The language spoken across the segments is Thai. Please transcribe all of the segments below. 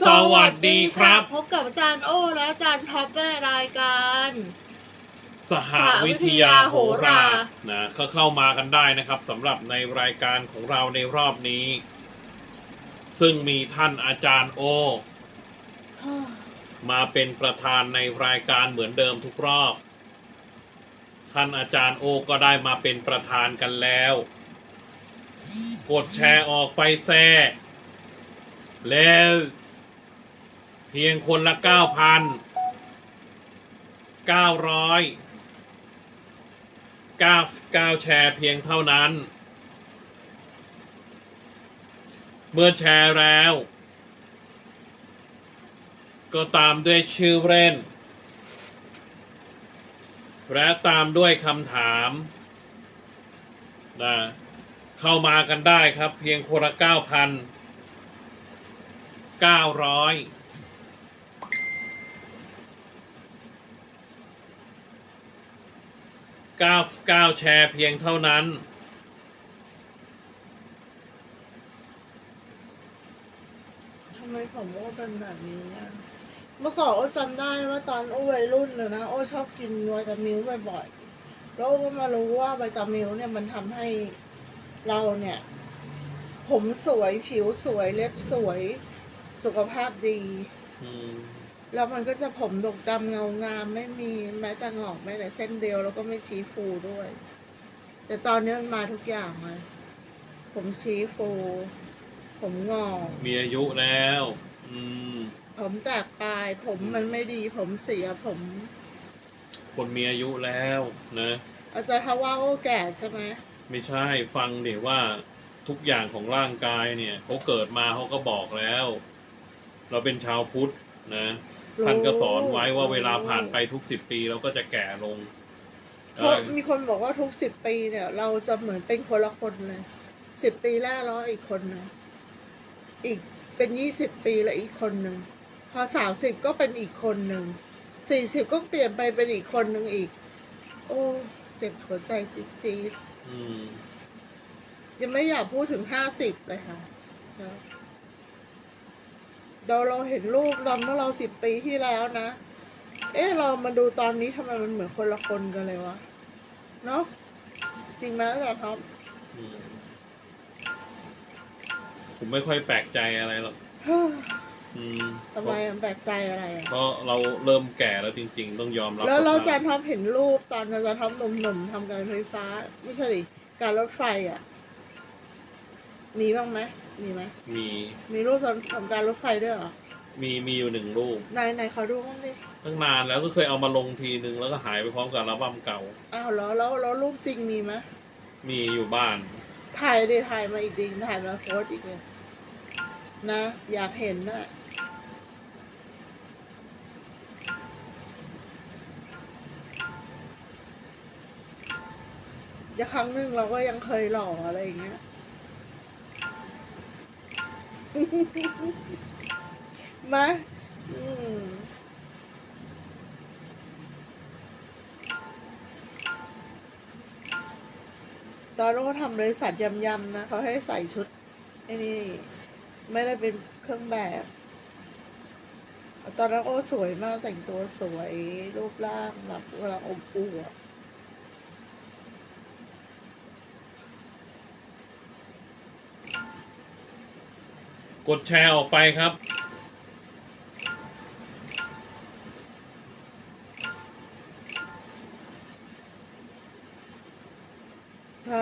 สวัสดีครับ พบกับอาจารย์โอ้และอาจารย์ท็อปในรายการ สหวิทยาโหรานะก็เข้ามากันได้นะครับสำหรับในรายการของเราในรอบนี้ ซึ่งมีท่านอาจารย์โอ มาเป็นประธานในรายการเหมือนเดิมทุกรอบ ท่านอาจารย์โอก็ได้มาเป็นประธานกันแล้ว กดแชร์ออกไปแซ่แล้ว เพียงคนละเก้าพันเก้าร้อยเก้าเก้าแชร์เพียงเท่านั้น เมื่อแชร์แล้ว ก็ตามด้วยชื่อเล่น และตามด้วยคำถามนะเข้ามากันได้ครับเพียงคนละเก้าพันเก้าร้อย เก้าเก้าแชร์เพียงเท่านั้น ทำไมผมโอ้เป็นแบบนี้อะเมื่อก่อนโอ้จำได้ว่าตอนโอ้วัยรุ่นเลยนะโอ้ชอบกินไวตามิลบ่อยๆแล้วโอ้ก็มารู้ว่าไวตามิลเนี่ยมันทำให้เราเนี่ย ผมสวยผิวสวยเล็บสวยสุขภาพดี อืม แล้วมันก็จะผมดกดำเงางามไม่มีแม้แต่หงอกแม้แต่เส้นเดียวแล้วก็ไม่ชี้ฟูด้วย แต่ตอนนี้มันมาทุกอย่างเลยผมชี้ฟู ผมงอกมีอายุแล้ว อืม ผมแตกปลาย ผมมันไม่ดี ผมเสียผม คนมีอายุแล้วนะอาจารย์เขาว่าโอ้แก่ใช่ไหมไม่ใช่ฟังเดี๋ยวว่าทุกอย่างของร่างกายเนี่ยเขาเกิดมาเขาก็บอกแล้ว เราเป็นชาวพุทธนะ ท่านก็สอนไว้ว่าเวลาผ่านไปทุกสิบปีเราก็จะแก่ลงเขามีคนบอกว่าทุกสิบปีเนี่ย เราจะเหมือนเป็นคนละคนเลยสิบปีแรกแล้วอีกคนหนึงอีกเป็นยี่สิบปีแล้วอีกคนหนึ่งพอสามสิบก็เป็นอีกคนหนึ่งสี่สิบก็เปลี่ยนไปเป็นอีกคนหนึ่งอีก โอ้ เจ็บหัวใจจี๊ดอืมๆยังไม่อยากพูดถึงห้าสิบเลยค่ะครับ เราเราเห็นรูปตอนเมื่อเราสิบปีที่แล้วนะ เอ๊ะเรามาดูตอนนี้ทำไมมันเหมือนคนละคนกันเลยวะ เนาะจริงไหมอาจารย์ท็อปอืมผมไม่ค่อยแปลกใจอะไรหรอกอืมทำไมอะแปลกใจอะไรอะเพราะเราเริ่มแก่แล้วจริง ๆ ต้องยอมรับแล้วเราสอาจารภาพย์ท็อปเห็นรูปตอนอาจารย์ท็อปหนุ่มๆทำการไฟฟ้า ไม่ใช่ดิการรถไฟอะ มีบ้างไหม มีไหม มีมีรูปตอนทำการรถไฟด้วยเหรอมีมีอยู่หนึ่งรูปไหนไหนขอดูบ้างดิ ตั้งนานแล้วก็เคยเอามาลงทีนึงแล้วก็หายไปพร้อมกับอัลบั้มเก่า อ้าวแล้วแล้วแล้วรูปจริงมีไหมมีอยู่บ้าน ถ่ายดิถ่ายมาอีกดิถ่ายมาโพสต์อีกเลยนะ อยากเห็นน่ะจะครั้งหนึ่งเราก็ยังเคยหล่ออะไรอย่างเงี้ย มาอืมตอนนั้นเขาทำบริษัทยำๆนะเขาให้ใส่ชุดไอ้นี่ ไม่ได้เป็นเครื่องแบบ ตอนนั้นโอ้สวยมากแต่งตัวสวยรูปร่างแบบเวลาอมอวบ กดแชร์ออกไปครับ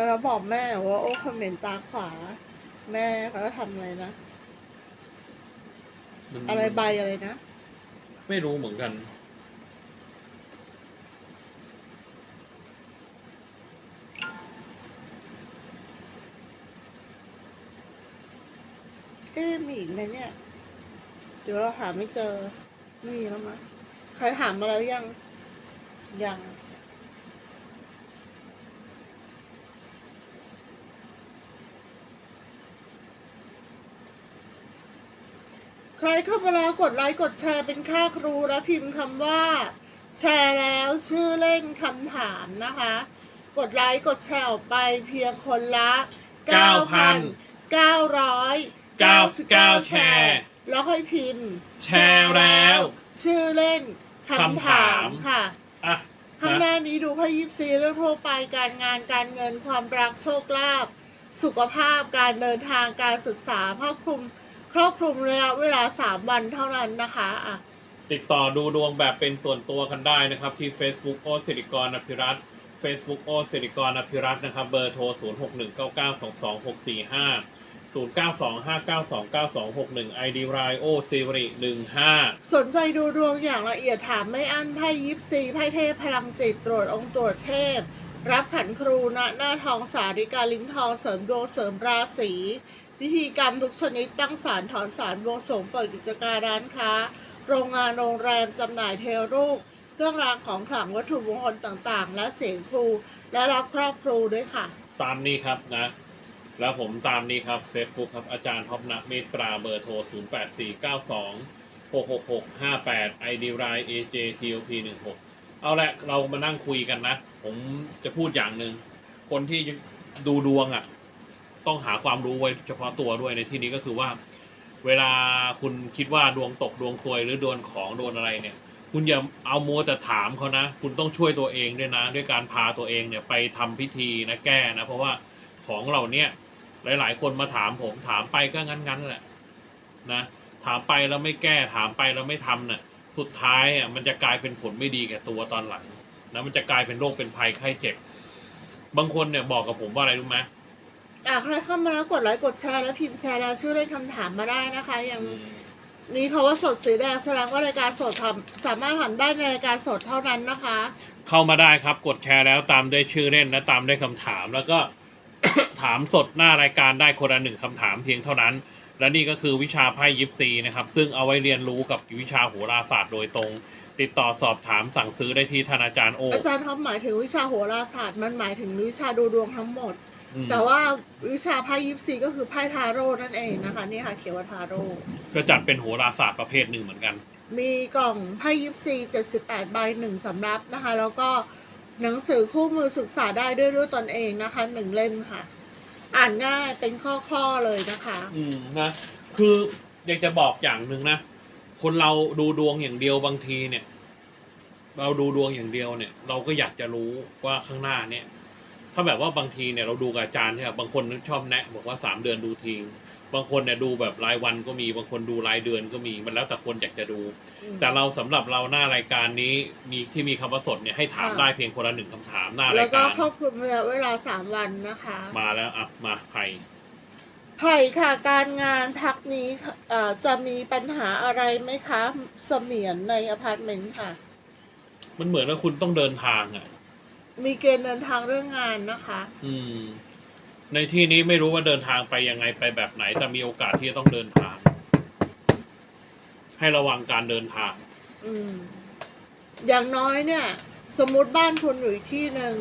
แล้วบอกแม่ว่าโอ้คอมเมนต์ตาขวา แม่เขาจะทำอะไรนะ มันอะไรใบอะไรนะ ไม่รู้เหมือนกัน เอ๊ะมีอีกไหมเนี่ย เดี๋ยวเราหาไม่เจอไม่มีแล้วมั้งใครถามมาแล้วยัง ยังใครเข้ามาแล้วกดไลค์กดแชร์เป็นค่าครูและพิมพ์คำว่า แชร์แล้วชื่อเล่นคำถามนะคะ กดไลค์กดแชร์ออกไปเพียงคนละ 9,999 9,999 แชร์ แล้วค่อยพิมพ์แชร์แล้ว ชื่อเล่นคำคำถาถามมค่ะ อะข้างหนะน้านี้ดูไพ่ยิปซีเรื่องทั่วไปการงานการเงินความรักโชคลาภสุขภาพการเดินทางการศึกษาครอบคลุม ครอบคลุมระยะเวลา3วันเท่านั้นนะคะอะติดต่อดูดวงแบบเป็นส่วนตัวกันได้นะครับ ที่ Facebook โอสิริกรอภิรัตน์ Facebook โอสิริกรอภิรัตน์นะครับ เบอร์โทร 0 6 1 9 9 2 2 6 4 5 0 9 2 5 9 2 9 2 6 1 ID รายโอซิริ15สนใจดูดวงอย่างละเอียดถามไม่อั้นไพ่ยิปซีไพ่เทพพลังจิตตรวจองค์ตรวจเทพ รับขันครูณหน้าทองสาริกาลิ้นทองเสริมดวงเสริมราศีพิธีกรรมทุกชนิดตั้งศาลถอนศาลบวงสรวงเปิดกิจการร้านค้า โรงงานโรงแรมจำหน่ายเทวรูป เครื่องรางของขลังวัตถุมงคลต่างๆ และเสียงครู และรับครอบครูด้วยค่ะ ตามนี้ครับนะ แล้วผมตามนี้ครับ Facebook ครับ อาจารย์ท็อปนะเมตตราเบอร์โทร 0 8 4 9 2 6 6 6 5 8 ID ราย AJTOP 1 6เอาละเรามานั่งคุยกันนะ ผมจะพูดอย่างหนึ่ง คนที่ดูดวงอะ่ะ ต้องหาความรู้ไว้เฉพาะตัวด้วยในที่นี้ก็คือว่า เวลาคุณคิดว่าดวงตกดวงซวยหรือโดนของโดนอะไรเนี่ย คุณอย่าเอาโมแต่ถามเขานะ คุณต้องช่วยตัวเองด้วยนะ ด้วยการพาตัวเองเนี่ยไปทำพิธีนะแก้นะ เพราะว่า ของเหล่าเนี้ยหลาย ๆ คนมาถามผมถามไปก็งั้นๆแหละนะถามไปแล้วไม่แก้ถามไปแล้วไม่ทำน่ะสุดท้ายอะมันจะกลายเป็นผลไม่ดีแก่ตัวตอนหลังนะมันจะกลายเป็นโรคเป็นภัยไข้เจ็บ บางคนเนี่ยบอกกับผมว่าอะไรรู้ไหมอะใครเข้ามาแล้วกดไลค์กดแชร์และพิมพ์แชร์แล้วชื่อเล่นคำถามมาได้นะคะ อย่างอืมนี้เขาว่าสดสีแดงแสดงว่ารายการสดทำสามารถทำได้ในรายการสดเท่านั้นนะคะ เข้ามาได้ครับกดแชร์แล้วตามด้วยชื่อเล่นและตามด้วยคำถามแล้วก็ ถามสดหน้ารายการได้คนละหนึ่งคำถามเพียงเท่านั้น และนี่ก็คือวิชาไพ่ยิปซีนะครับ ซึ่งเอาไว้เรียนรู้กับวิชาโหราศาสตร์โดยตรง ติดต่อสอบถามสั่งซื้อได้ที่ท่านอาจารย์โออาจารย์ท็อปหมายถึงวิชาโหราศาสตร์มันหมายถึงวิชาดูดวงทั้งหมด อืมแต่ว่าวิชาไพ่ยิปซีก็คือไพ่ทาโร่นั่นเองนะคะนี่ค่ะเขียนว่าทาโร่ก็จัดเป็นโหราศาสตร์ประเภทหนึ่งเหมือนกัน มีกล่องไพ่ยิปซี78ใบหนึ่งสำรับนะคะ แล้วก็ หนังสือคู่มือศึกษาได้ด้วยด้วยตนเองนะคะหนึ่งเล่มค่ะ อ่านง่ายเป็นข้อๆเลยนะคะ อืมนะคืออยากจะบอกอย่างหนึ่งนะ คนเราดูดวงอย่างเดียวบางทีเนี่ย เราดูดวงอย่างเดียวเนี่ย เราก็อยากจะรู้ว่าข้างหน้าเนี่ยาแบบว่าบางทีเนี่ยเราดูกับอาจารย์เนี่ยบางคนชอบแนะบอกว่าสามเดือนดูทีบางคนเนี่ยดูแบบรายวันก็มีบางคนดูรายเดือนก็มีมันแล้วแต่คนอยากจะดู แต่เราสำหรับเราหน้ารายการนี้มีที่มีคำว่าสดเนี่ยให้ถามค่ะได้เพียงคนละหนึ่งคำถามหน้าแล้ราวยก็การครอบคลุมระยะเวลาสามวันนะคะ มาแล้วอะมาไผ่ไผ่ค่ะการงานพักนี้เอ่อจะมีปัญหาอะไรไหมคะเสมียนในอพาร์ตเมนต์ค่ะ มันเหมือนว่าคุณต้องเดินทางอะ มีเกณฑ์เดินทางเรื่องงานนะคะ อืม ในที่นี้ไม่รู้ว่าเดินทางไปยังไงไปแบบไหน แต่มีโอกาสที่จะต้องเดินทาง ให้ระวังการเดินทาง อืม อย่างน้อยเนี่ย สมมติบ้านคุณอยู่อีกที่หนึ่ง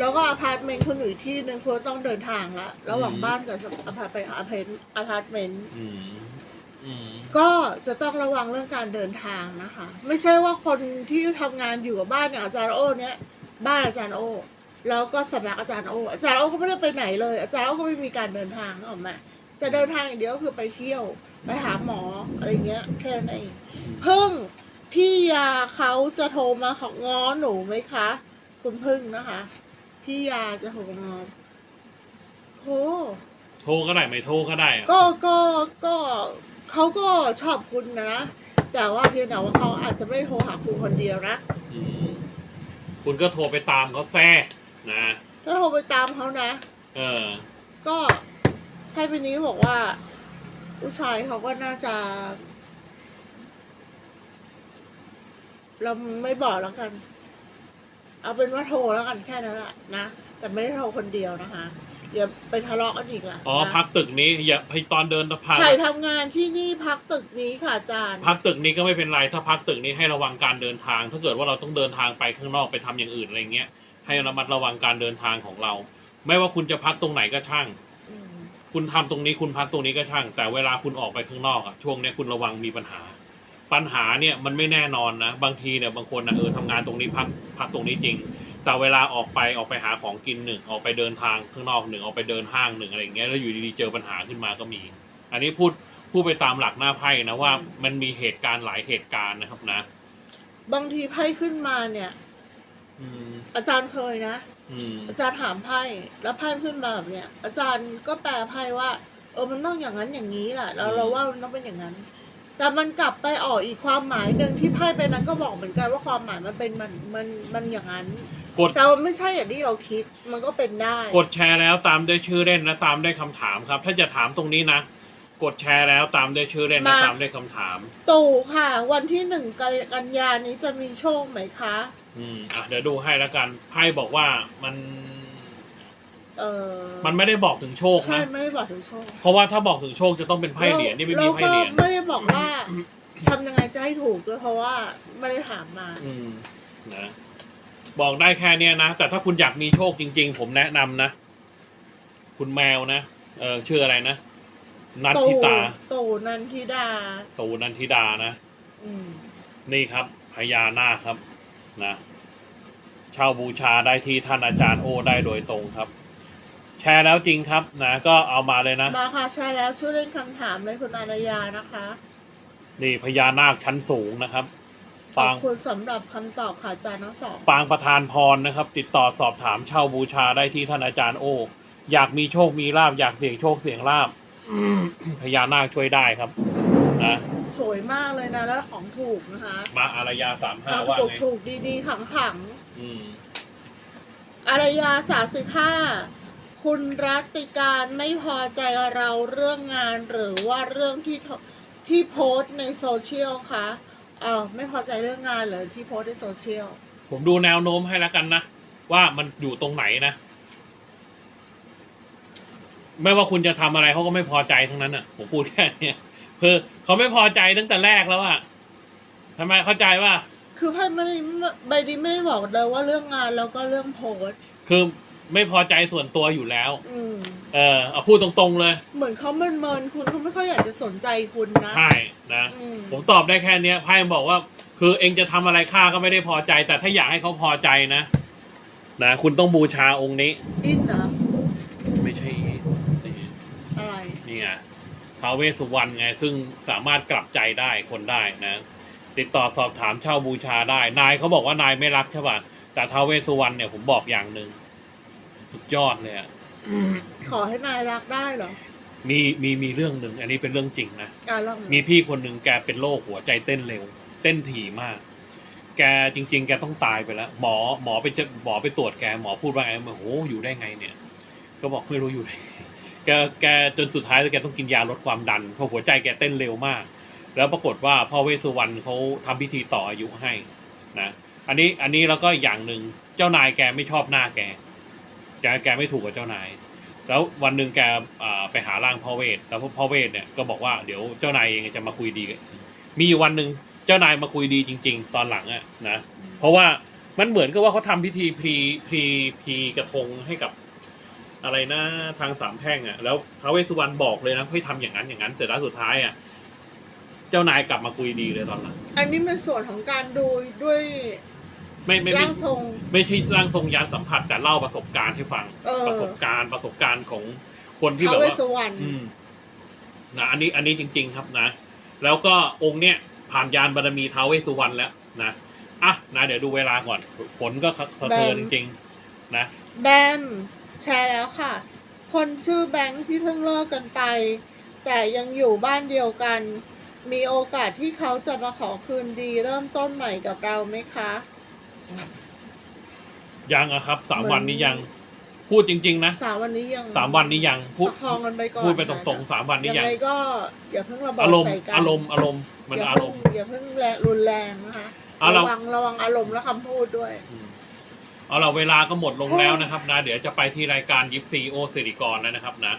แล้วก็อพาร์ตเมนต์คุณอยู่อีกที่หนึ่งคุณต้องเดินทางละระหว่างอืม บ้านกับอพาร์ตเมนต์อพาร์ตอพาร์ตเมนต์อืม อืม ก็จะต้องระวังเรื่องการเดินทางนะคะ ไม่ใช่ว่าคนที่ทำงานอยู่กับบ้านอย่างอาจารย์โอ้เนี่ย บ้านอาจารย์โอ้แล้วก็สำนักอาจารย์โอ้อาจารย์โอ้ก็ไม่ได้ไปไหนเลย อาจารย์โอ้ก็ไม่มีการเดินทางนึกออกไหมจะเดินทางอย่างเดียวก็คือไปเที่ยว ไปหาหมออะไรเงี้ยแค่นั้นเองพึ่งพี่ยาเขาจะโทรมาของง้อหนูไหมคะ คุณพึ่งนะคะ พี่ยาจะโทรมางอโหโทรก็ได้ไม่โทรก็ได้อะก็ก็ก็เขาก็ชอบคุณนะ แต่ว่าเพียงแต่ว่าเขาอาจจะไม่ได้โทรหาคุณคนเดียวนะอืม คุณก็โทรไปตามเขาแซ่นะถ้าโทรไปตามเขานะ เออ ก็ให้ไปนี้บอกว่า ผู้ชายเขาก็น่าจะ เราไม่บอกแล้วกัน เอาเป็นว่าโทรแล้วกันแค่นั้นแหละนะ แต่ไม่ได้โทรคนเดียวนะคะ อย่าไปทะเลาะกันอีกล่ะอ๋อนะพักตึกนี้อย่าให้ตอนเดินพาใครทำงานที่นี่พักตึกนี้ค่ะอาจารย์พักตึกนี้ก็ไม่เป็นไรถ้าพักตึกนี้ให้ระวังการเดินทาง ถ้าเกิดว่าเราต้องเดินทางไปข้างนอกไปทำอย่างอื่นอะไรเงี้ย ให้ระมัดระวังการเดินทางของเรา ไม่ว่าคุณจะพักตรงไหนก็ช่างอืมคุณทำตรงนี้คุณพักตรงนี้ก็ช่าง แต่เวลาคุณออกไปข้างนอกอะช่วงเนี้ยคุณระวังมีปัญหา ปัญหาเนี่ยมันไม่แน่นอนนะ บางทีเนี่ยบางคนนะเออทำงานตรงนี้พักพักตรงนี้จริง แต่เวลาออกไปออกไปหาของกินหนึ่งออกไปเดินทางข้างนอกหนึ่งออกไปเดินห้างหนึ่งอะไรอย่างเงี้ยแล้วอยู่ดีๆเจอปัญหาขึ้นมาก็มี อันนี้พูดพูดไปตามหลักหน้าไพ่นะว่า มันมีเหตุการณ์หลายเหตุการณ์นะครับนะ บางทีไพ่ขึ้นมาเนี่ย อืม อาจารย์เคยนะ อืม อาจารย์ถามไพ่แล้วไพ่ขึ้นมาแบบเนี้ยอาจารย์ก็แปลไพ่ว่า เออมันต้องอย่างนั้นอย่างนี้แหละแล้วเราว่ามันต้องเป็นอย่างนั้น แต่มันกลับไปออกอีกความหมายหนึ่งที่ไพ่เป็นนั้นก็บอกเหมือนกันว่าความหมายมันเป็นมันมันมันอย่างนั้น กดแต่มันไม่ใช่อย่างที่เราคิด มันก็เป็นได้ กดแชร์แล้วตามด้วยชื่อเล่นนะตามด้วยคำถามครับ ถ้าจะถามตรงนี้นะ กดแชร์แล้วตามด้วยชื่อเล่นนะมา ตามด้วยคำถาม ตู่ค่ะ วันที่หนึ่งกันยานี้จะมีโชคไหมคะ อืมอะเดี๋ยวดูให้แล้วกันไพ่บอกว่ามันเออมันไม่ได้บอกถึงโชคใช่นะ ไม่ได้บอกถึงโชคเพราะว่าถ้าบอกถึงโชคจะต้องเป็นไพ่เหรียญนี่ไม่มีแล้วไพ่ก็เหรียญไม่ได้บอกว่าทำยังไงจะให้ถูกด้วยเพราะว่าไม่ได้ถามมา อืมนะ บอกได้แค่เนี้ยนะ แต่ถ้าคุณอยากมีโชคจริง ๆ ผมแนะนำนะ คุณแมวนะเออชื่ออะไรนะนัทธิตาตู่นันทิดาตูนันทิดานะอืมนี่ครับพญานาคครับนะเช่าบูชาได้ที่ท่านอาจารย์โอได้โดยตรงครับ แชร์แล้วจริงครับนะก็เอามาเลยนะมาค่ะใช่แล้วช่วยเล่นคำถามเลยคุณอารยานะคะ นี่พญานาคชั้นสูงนะครับ ขอบปางคุณสำหรับคำตอบค่ะอาจารย์ทั้งสอง ปางประธานพรนะครับ ติดต่อสอบถามเช่าบูชาได้ที่ท่านอาจารย์โอ อยากมีโชคมีลาบอยากเสี่ยงโชคเสี่ยงลาบ พญานาคช่วยได้ครับนะสวยมากเลยนะ แล้วของถูกนะคะมาอารยาสามห้าของว่าถูกไงถูกดีๆขังขังอืมๆอารยาสาสิบห้าคุณรัติการไม่พอใจเราเรื่องงานหรือว่าเรื่องที่ทที่โพสต์ในโซเชียลคะ เออไม่พอใจเรื่องงานเหรอที่โพสต์ในโซเชียลผมดูแนวโน้มให้แล้วกันนะ ว่ามันอยู่ตรงไหนนะ ไม่ว่าคุณจะทำอะไรเขาก็ไม่พอใจทั้งนั้นอะ ผมพูดแค่เนี้ยคือเขาไม่พอใจตั้งแต่แรกแล้วอะทำไมเข้าใจว่า คือไพ่ไม่ได้ใบนี้ไม่ได้บอกเลยว่าเรื่องงานแล้วก็เรื่องโพสต์คือ ไม่พอใจส่วนตัวอยู่แล้ว อืมเออเอาพูดตรงๆเลยเหมือนเขาเมินเมินๆคุณเขาไม่ค่อยอยากจะสนใจคุณนะ ใช่นะ อืม ผมตอบได้แค่เนี้ยไพ่บอกว่า คือเองจะทำอะไรข้าก็ไม่ได้พอใจ แต่ถ้าอยากให้เขาพอใจนะ นะคุณต้องบูชาองค์นี้ อินนะไม่ใช่นี่อะไร นี่ไงท้าวเวสสุวรรณไง ซึ่งสามารถกลับใจได้คนได้นะ ติดต่อสอบถามเช่าบูชาได้ นายเขาบอกว่านายไม่รักใช่ป่ะแต่ท้าวเวสสุวรรณเนี่ยผมบอกอย่างหนึ่ง สุดยอดเลยอะขอให้นายรักได้เหรอ มีมีมีเรื่องหนึ่งอันนี้เป็นเรื่องจริงนะ อ่าลองมีพี่คนหนึ่งแกเป็นโรคหัวใจเต้นเร็ว เต้นถี่มาก แกจริง ๆ แกต้องตายไปแล้ว หมอหมอไปเจอหมอไปตรวจแกหมอพูดว่าไงโอ้โหอยู่ได้ไงเนี่ย ก็บอกไม่รู้อยู่ได้ไงแกแกจนสุดท้ายแล้วแกต้องกินยาลดความดันเพราะหัวใจแกเต้นเร็วมาก แล้วปรากฏว่าพ่อเวสสุวรรณเขาทำพิธีต่ออายุให้นะ อันนี้อันนี้แล้วก็อีกอย่างหนึ่งเจ้านายแกไม่ชอบหน้าแก แกแกไม่ถูกกับเจ้านาย แล้ววันหนึ่งแกไปหาร่างพ่อเวท แล้วพ่อเวทเนี่ยก็บอกว่าเดี๋ยวเจ้านายเองจะมาคุยดีกันมีวันหนึ่งเจ้านายมาคุยดีจริง ๆ ตอนหลังอะนะ เพราะว่ามันเหมือนกับว่าเขาทำพิธีพรีพรีพรีกระทงให้กับอะไรนะทางสามแพ่งอะแล้วท้าวเวสสุวรรณบอกเลยนะให้ทำอย่างนั้นอย่างนั้นเสร็จแล้วสุดท้ายอะเจ้านายกลับมาคุยดีเลยตอนหลัง อันนี้เป็นส่วนของการดูด้วย ไม่ไม่ไม่ร่างทรง ไม่ใช่ร่างทรงยานสัมผัส แต่เล่าประสบการณ์ให้ฟัง เออ ประสบการณ์ประสบการณ์ของคนที่ท้าแบบเวว่าสสุวรรณอืมนะอันนี้อันนี้จริง ๆ ครับนะ แล้วก็องค์เนี้ยผ่านยานบารมีท้าวเวสสุวรรณแล้วนะอะนะเดี๋ยวดูเวลาก่อนฝนก็สะเทือนจริง ๆ นะ แบมแชร์แล้วค่ะ คนชื่อแบงค์ที่เพิ่งเลิกกันไป แต่ยังอยู่บ้านเดียวกัน มีโอกาสที่เขาจะมาขอคืนดีเริ่มต้นใหม่กับเราไหมคะ ยังอะครับสามเหมือนวันนี้ยัง พูดจริง ๆ นะสามวันนี้ยังสามวันนี้ยังพูดประคองกันไปก่อนพูดไปตรงๆสามวันนี้ยังยังไงก็อย่าเพิ่งระเบิดอารมณ์ใส่กันอารมณ์อารมณ์มันอย่าอาเพิ่รงมณ์อย่าเพิ่งแรงรุนแรงนะคะเอาเราระวังระวังอารมณ์และคำพูดด้วยอืมเอาเราเวลาก็หมดลงแล้วนะครับนะ เดี๋ยวจะไปที่รายการยิปซีโอสิริกรแล้วนะครับนะ